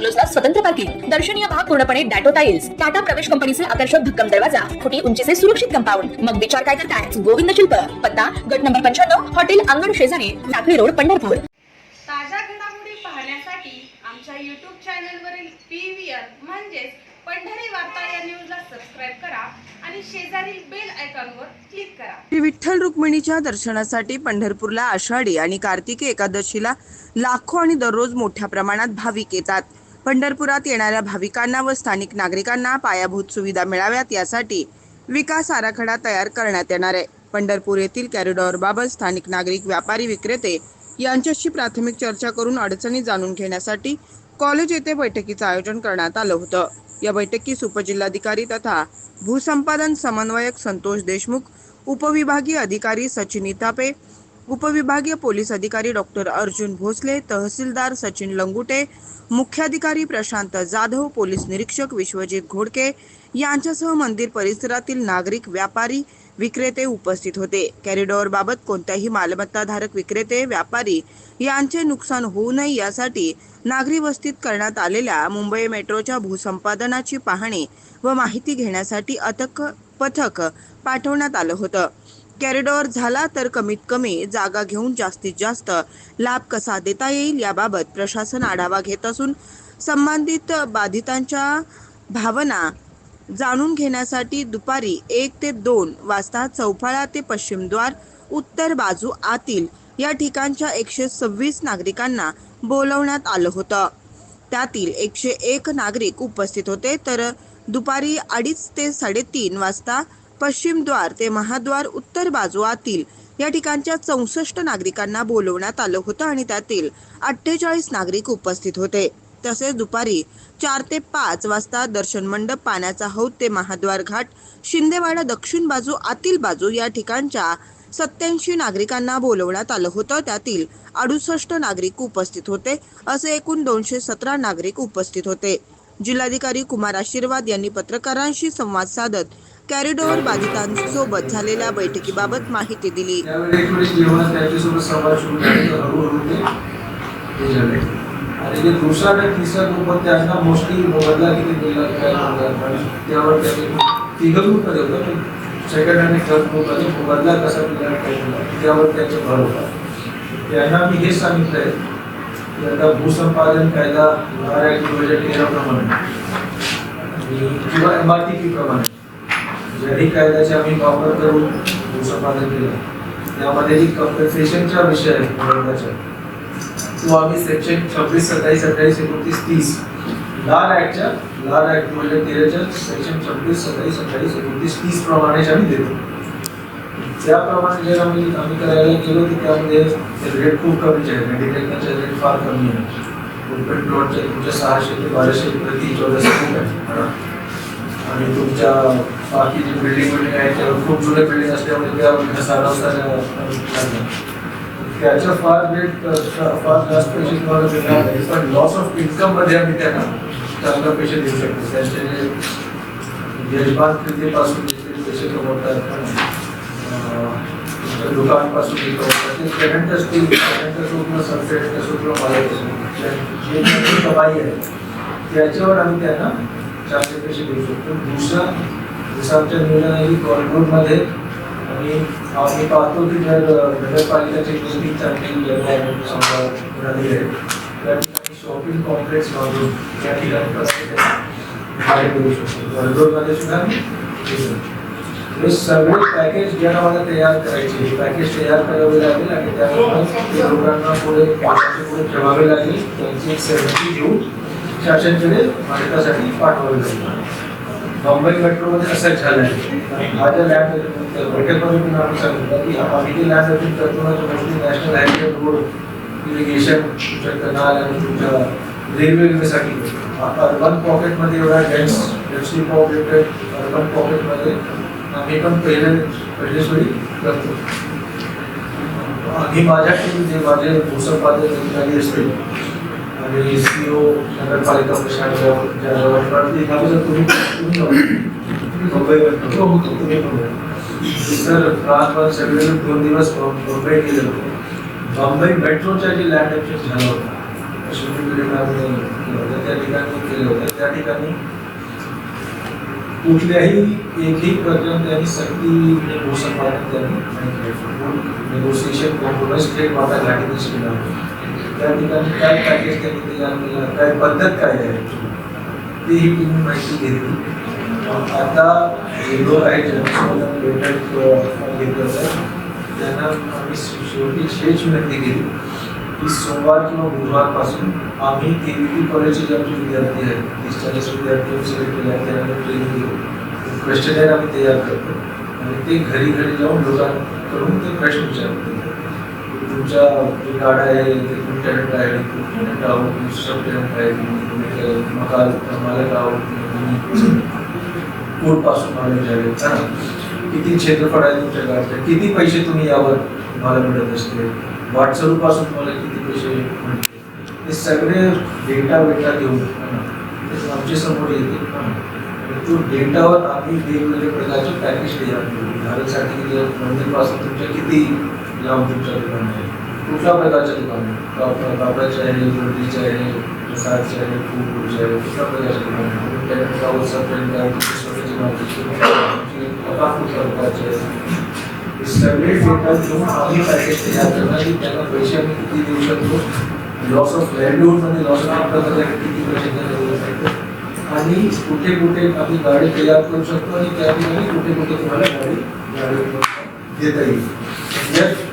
बंगलोजला स्वतंत्र पार्किंग दर्शनीय भाग पूर्णपणे डॅटो टाइल्स टाटा प्रवेश कंपनीचे आकर्षक भक्कम दरवाजा फुटी उंचीचे सुरक्षित कंपाऊंड. मग विचार काय करताय? गोविंद शिल्प पत्ता गट नंबर पंच्याण्णव हॉटेल अंगण शेजारी लाखळी रोड पंढरपूर. ताज्या घडामोडी पाहण्यासाठी आमच्या यूट्यूब चॅनलवरील पी व्ही आर म्हणजेच पंढरी वार्ता या न्यूजला सबस्क्राईब करा आणि शेजारील बेल आयकॉनवर क्लिक करा. श्री विठ्ठल रुक्मिणीच्या दर्शनासाठी पंढरपूरला आषाढी आणि कार्तिकी एकादशीला लाखो आणि दररोज मोठ्या प्रमाणात भाविक येतात. पंढरपुरात येणाऱ्या भाविकांना व स्थानिक नागरिकांना पायाभूत सुविधा मिळाव्यात यासाठी विकास आराखडा तयार करण्यात येणार आहे. पंढरपूर येथील कॅरिडॉरबाबत स्थानिक नागरिक व्यापारी विक्रेते यांच्याशी प्राथमिक चर्चा करून अडचणी जाणून घेण्यासाठी कॉलेज येथे बैठकीचं आयोजन करण्यात आलं होतं. या बैठकीस उपजिल्हाधिकारी तथा भूसंपादन समन्वयक संतोष देशमुख उपविभागीय अधिकारी सचिन इतापे उपविभागीय पोलीस अधिकारी डॉक्टर अर्जुन भोसले तहसीलदार सचिन लंगुटे मुख्याधिकारी प्रशांत जाधव पोलीस निरीक्षक विश्वजित घोडके यांच्यासह मंदिर परिसरातील नागरिक व्यापारी विक्रेते उपस्थित होते. कॅरिडॉर बाबत कोणत्याही मालमत्ताधारक विक्रेते व्यापारी यांचे नुकसान होऊ नये यासाठी नागरी वस्तीत करण्यात आलेल्या मुंबई मेट्रोच्या भूसंपादनाची पाहणी व माहिती घेण्यासाठी अथक पथक पाठवण्यात आलं होतं. कॅरिडॉर झाला तर कमीत कमी जागा घेऊन जास्तीत जास्त लाभ कसा देता येईल याबाबत प्रशासन आढावा घेत असून संबंधित बाधितांच्या भावना जाणून घेण्यासाठी दुपारी एक ते दोन वाजता चौफाळा ते पश्चिमद्वार उत्तर बाजू आतील या ठिकाणच्या एकशे सव्वीस नागरिकांना बोलवण्यात आलं होतं. त्यातील एकशे एक नागरिक उपस्थित होते तर दुपारी अडीच ते साडेतीन वाजता पश्चिम द्वार ते महाद्वार उत्तर बाजू आतील या ठिकाणच्या चौसष्ट नागरिकांना बोलवण्यात आलं होतं आणि त्यातील अठ्ठेचाळीस नागरिक उपस्थित होते. तसेच दुपारी चार ते पाच वाजता दर्शन मंडप पाण्याचा हौद ते महाद्वार घाट शिंदेवाडा दक्षिण बाजू आतील बाजू या ठिकाणच्या सत्याऐंशी नागरिकांना बोलवण्यात आलं होतं. त्यातील अडुसष्ट नागरिक उपस्थित होते असे एकूण दोनशे सतरा नागरिक उपस्थित होते. जिल्हाधिकारी कुमार आशीर्वाद यांनी पत्रकारांशी संवाद साधत कॅरिडोर बाधितांसोबत झालेल्या बैठकीबाबत माहिती दिली. त्यांच्यासोबत हळूहळू आणि जे दुसरा आणि तिसरा ग्रुप त्यांना मोस्टली बदला किती दिला काय त्यावर त्यांनी तिघं ग्रुप होतं. सेकंड आणि थर्ड ग्रुपमध्ये बदला कसा दिला काय त्यावर त्यांचे भर होता. त्यांना मी हेच आहे की आता भूसंपादन कायदा बारा एक दोन हजार किंवा एम आर टी पी प्रमाणे. ज्याही कायद्याचे आम्ही वापर करून भूसंपादन केलं. त्यामध्ये जी कम्पेन्सेशनचा विषय तो आम्ही सेक्शन छब्बीस, सत्तावीस, अठ्ठावीस, एकोणतीस, तीस लाल ऍक्टच्या लाल ऍक्ट म्हणजे तेराच्या सेक्शन छब्बीस, सत्तावीस, अठ्ठावीस, एकोणतीस, तीस प्रमाणे आम्ही देतो. त्याप्रमाणे जर आम्ही आम्ही करायला गेलो, तर त्यामध्ये रेट खूप कमीचे आहे. मेडिकलचे रेट फार कमी आहे. ओपन प्लॉटचे तुमच्या सहाशे ते बाराशे प्रति चौदाशे आहे. आणि तुमच्या बाकी जे बिल्डिंग बिल्डिंग आहे त्यावर खूप जुने बिल्डिंग असल्यामुळे त्या घसारा त्याच्या फार रेट फार जास्त पैसे तुम्हाला मिळणार नाही पण लॉस ऑफ़ इन्कम मध्ये आम्ही त्यांना चांगला पैसे देऊ शकतो त्याचे यजमान खरेदीपासून पैसे कमवतात अं, दुकानपासून ते पेमेंट असतील पेमेंट असो सनसेट असो मालक असो जे जे कमाई आहे त्याच्यावर आम्ही त्यांना जास्त पैसे देऊ शकतो. दुसरा, जसं आमच्या नियोजनाने कॉरिडोरमध्ये आणि आम्ही पाहतो की जर नगरपालिकाची गोष्टी चांगली समजा झाली आहे त्या ठिकाणी शॉपिंग कॉम्प्लेक्स बांधून त्या ठिकाणी प्रत्येक भाडे शकतो. कॉरिडोरमध्ये सुद्धा. हे सगळे पॅकेज ज्यांना आम्हाला तयार करायचे पॅकेज तयार करावे लागेल आणि त्यानंतर लोकांना पुढे पुढे ठेवावे लागेल. त्यांची एक सहमती घेऊन शासनकडे भारतासाठी पाठवावे लागेल मुंबई मेट्रोमध्ये असंच झालं आहे माझ्या रोड इरिगेशन कनाल आणि अर्बन पॉकेटमध्ये एवढा डेन्स डेन्सली पॉकेटेड अर्बन पॉकेटमध्ये आम्ही पण पहिले आम्ही माझ्याकडून जे माझे भूसंपादन अधिकारी असतील आणि सी ओ नगरपालिका ते पण सर राजभर सगळे दोन दिवस मुंबई गेले होते बॉम्बे मेट्रोच्या जे लँड एक्सचेंज झालं होतं त्या ठिकाणी केलं होतं त्या ठिकाणी कुठल्याही एकही प्रकरण त्यांनी सक्तीने भूसंपादन त्यांनी नेगोसिएशन कॉम्प्रोमाइज थेट वाटा घाटीनेच केला होता त्या ठिकाणी काय पॅकेज तयार केलं काय पद्धत काय आहे तेही तुम्ही माहिती घेतली आता अ, घेतलं त्यांना आम्ही शेवटी हेच विनंती केली की सोमवार किंवा बुधवारपासून आम्ही कॉलेजचे जे आमचे विद्यार्थी आहेत तीस चाळीस विद्यार्थी सिलेक्ट केले आहेत त्यांना ट्रेनिंग देऊ आम्ही तयार करतो आणि ते घरी घरी जाऊन लोकांकडून ते प्रश्न विचारतो तुमच्या जे गाडा आहे तुम्ही सब टॅलेंट आहे तुम्ही तुम्ही मकाल मालक आहोत तुम्ही कोर्टपासून मालक झाले हा. किती क्षेत्रफळ आहे तुमच्या गाडीचं किती पैसे तुम्ही यावर तुम्हाला मिळत असते वाटसरूपासून तुम्हाला किती पैसे मिळते हे सगळे डेटा वेटा घेऊन ते आमच्या समोर येते तो डेटावर आम्ही वेगवेगळे प्रकारचे पॅकेज तयार केले उदाहरणासाठी मंदिरपासून तुमच्या किती लांब तुमच्या दुकान आहे कुठल्या प्रकारच्या दुकान कापडाचे आहे ज्वेलरीचे आहे प्रसादचे आहे फूडचे आहे कुठल्या प्रकारचे दुकान आहे तुमची स्वतःची कुठल्या प्रकारचे सगळे डेटा घेऊन आम्ही पॅकेज तयार करणार की त्यांना पैसे आम्ही किती देऊ शकतो लॉस ऑफ़ लाईव्हलीहूडमध्ये लॉस ऑफ़ प्रकारचे किती पैसे देऊ आणि कुठे कुठे आम्ही गाडी तयार करू शकतो आणि त्या ठिकाणी कुठे कुठे तुम्हाला गाडी गाडी देता येईल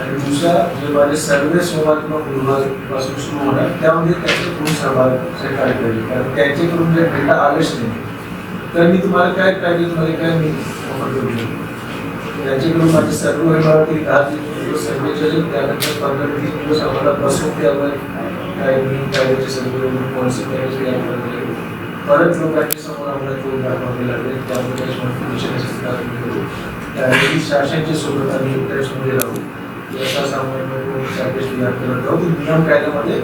आणि दुसरा जे माझे सर्वे सोमवार किंवा सुरू होणार त्यामध्ये त्याचे पूर्ण सहभाग स्वीकार पाहिजे कारण त्याच्याकडून जर डेटा आलेच नाही. तर मी तुम्हाला काय पाहिजे तुम्हाला काय मी ऑफर करू शकतो? त्याच्याकडून माझे सर्व होणार की दहा दिवस सर्वे झाले त्यानंतर पंधरा वीस दिवस आम्हाला बसून त्यावर काय मी कायद्याचे सर्वे पॉलिसी पॅकेज तयार करणे परत लोकांच्या समोर आम्हाला तो दाखवावे लागले त्यामुळे काही नोटिफिकेशन शासनाच्या सोबत आम्ही इंटरेस्टमध्ये राहू. तयार करत राहू की नियम कायद्यामध्ये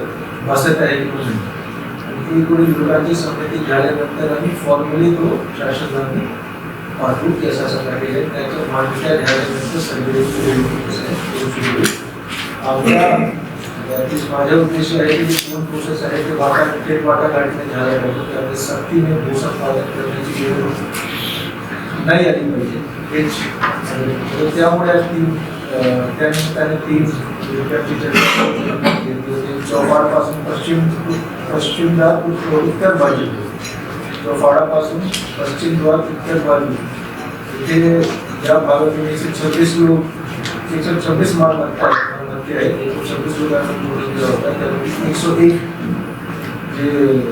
बसत आहे की नाही। आणि एकूण लोकांची संमती झाल्यानंतर आम्ही फॉर्मली तो शासनाने पाठवू की असा आहे त्याच्या मान्यता झाल्यानंतर सगळे आमच्या यातील माझा उद्देश आहे की दोन प्रोसेस आहे ते वाटा थेट वाटा गाडीने झाल्या पाहिजे त्यामुळे सक्तीने भूसंपादन करण्याची वेळ नाही आली पाहिजे हेच त्यामुळे तीन चर्चा घेतली होती चौपाडपासून पश्चिम पश्चिमला उत्तर बाजू. चौपाडापासून पश्चिम द्वार उत्तर बाजू. इथे या भागातून एकशे छब्बीस लोक एकशे छब्बीस मालमत्ता. मालमत्ता एकशे छब्बीस लोकांना होता त्यापैकी एकशे एक जे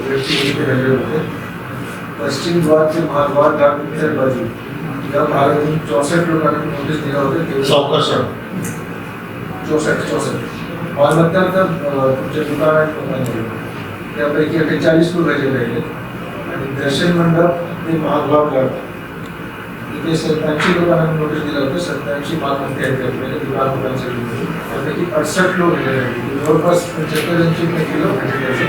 व्यक्ती इथे राहिले होते. पश्चिम द्वार ते महाद्वार घाट उत्तर बाजू. या भागातून चौसष्ट लोकांना नोटीस दिला होता चौसष्ट चौसष्ट मालमत्ता तर अं, तुमच्या दुकानात लोकांनी त्यापैकी अठ्ठेचाळीस लोक राहिले राहिले आणि दर्शन मंडप ते घाट इथे सत्याऐंशी लोकांना नोटीस दिलं होतं सत्याऐंशी मालमत्ते आहेत त्यापैकी दुकान लोकांसाठी त्यापैकी अडसष्ट लोक राहिले राहिले जवळपास पंच्याहत्तर ऐंशी पैकी लोक राहिले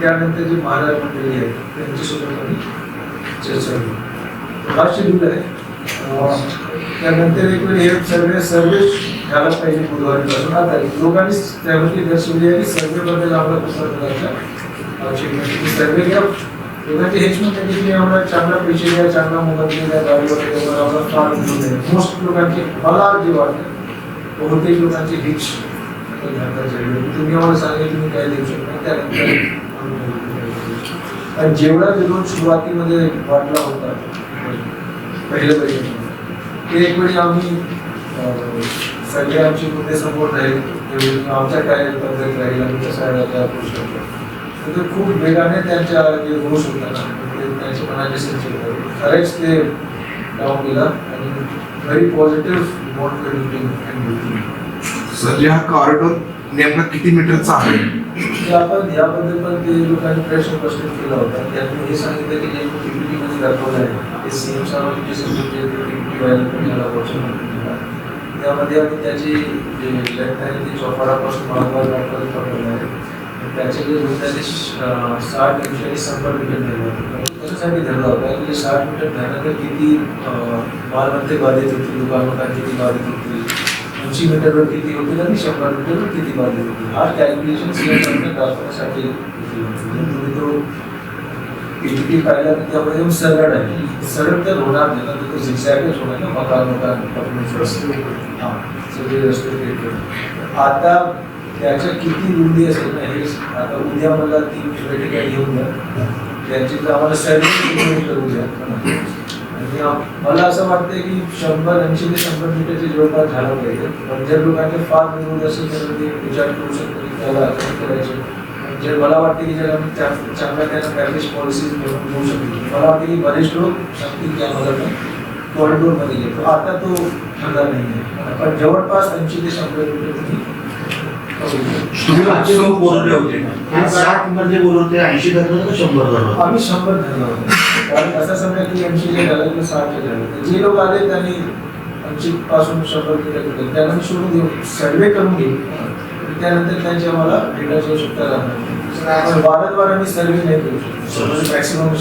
त्यानंतर जे? महाराज मंडळी आहेत त्यांच्यासोबत आम्ही चर्चा केली हा शेड्यूल आहे त्यानंतर एक वेळ हे? सर्वे सर्वे झाला पाहिजे बुधवारीपासून आता लोकांनी त्यामध्ये दर्शवली आहे की सर्वे बद्दल आपला कसा प्रकारचा आवश्यक सर्वे घ्या लोकांचे हेच म्हणत की आम्हाला चांगला पैसे द्या चांगला मोबाईल द्या गाडीवर द्या आम्हाला फार मोस्ट लोकांचे मला जे वाटतं बहुतेक लोकांची हिच तुम्ही आम्हाला सांगितलं तुम्ही काय देऊ शकता त्यानंतर आणि जेवढा विरोध सुरुवातीमध्ये वाटला होता पहिलं पहिलं ते एक वेळी आम्ही सगळे आमचे मुद्दे समोर राहील. आमच्या काय पद्धत राहील आम्ही कसा करू शकतो तर ते खूप वेगाने त्यांच्या जे रोष होता ना ते त्यांच्या मनाचे संचय खरेच ते डाऊन गेला आणि व्हेरी पॉझिटिव्ह नोट सध्या सर हा कॉरिडॉर नेमका किती मीटरचा आहे? ते आपण याबद्दल पण ते लोकांनी प्रश्न उपस्थित केला होता. त्यांनी हे सांगितलं की जे पीपीटी मध्ये दाखवलं आहे ते सीएम साहेबांनी जे सांगितले ते पीपीटी व्हायला पण याला वर्ष त्यामध्ये आम्ही त्याची जे लेफ़्ट आहे ते चौपाडापासून मागवार वाटपर्यंत पकडलं आहे. त्याचे जे अं, साठ एकशे आणि शंभर मीटर धरलं होतं कशासाठी धरलं होतं. की साठ मीटर धरण्यात किती मालमत्ते बाधित होतील दुकानोकांत किती बाधित होतील ऐंशी मीटरवर किती होतील आणि शंभर मीटरवर किती बाधित होतील हा? कॅल्क्युलेशन सीएम दाखवण्यासाठी केलं होतं. म्हणजे तुम्ही तो पीपीटी पाहिला तर त्यामध्ये येऊन सरळ आहे सरळ तर होणार नाही ना? तो झिगझॅगच होणार ना मकान मकान apartments रस्ते हाँ सगळे रस्ते ते आता त्याच्या किती रुंदी असेल ना हे आता उद्या मला ती बैठका घेऊन द्या त्याची तर आम्हाला सर्व करू द्या मला असं वाटतं की शंभर ऐंशी ते शंभर मीटरचे जवळपास झालं पाहिजे जर लोकांचे फार विरोध असेल तर ते विचार करू शकतो की त्याला करायचे. पण मला वाटते की जर आम्ही चांगल्या त्यांना पॅकेज पॉलिसीज़ बनवून घेऊ शकतो. मला वाटते की बरेच लोक सांगतील की आम्हाला कॉरिडोरमध्ये घेतो आता तो ठरला नाही आहे. पण जवळपास ऐंशी ते शंभर मीटर तुम्ही बोलले होते. साठ मध्ये बोलत ऐंशी धरलं शंभर धरलं. आम्ही शंभर धरलं कारण असं समजा की ऐंशी जे झालं किंवा साठ तर जे लोक आले त्यांनी ऐंशी पासून शंभर किलोमीटर त्यांना मी सोडून देऊ. सर्वे करून घेऊ त्यानंतर त्यांची आम्हाला डेटाची आवश्यकता राहणार वारंवार आम्ही सर्वे नाही करू शकतो. मॅक्सिमम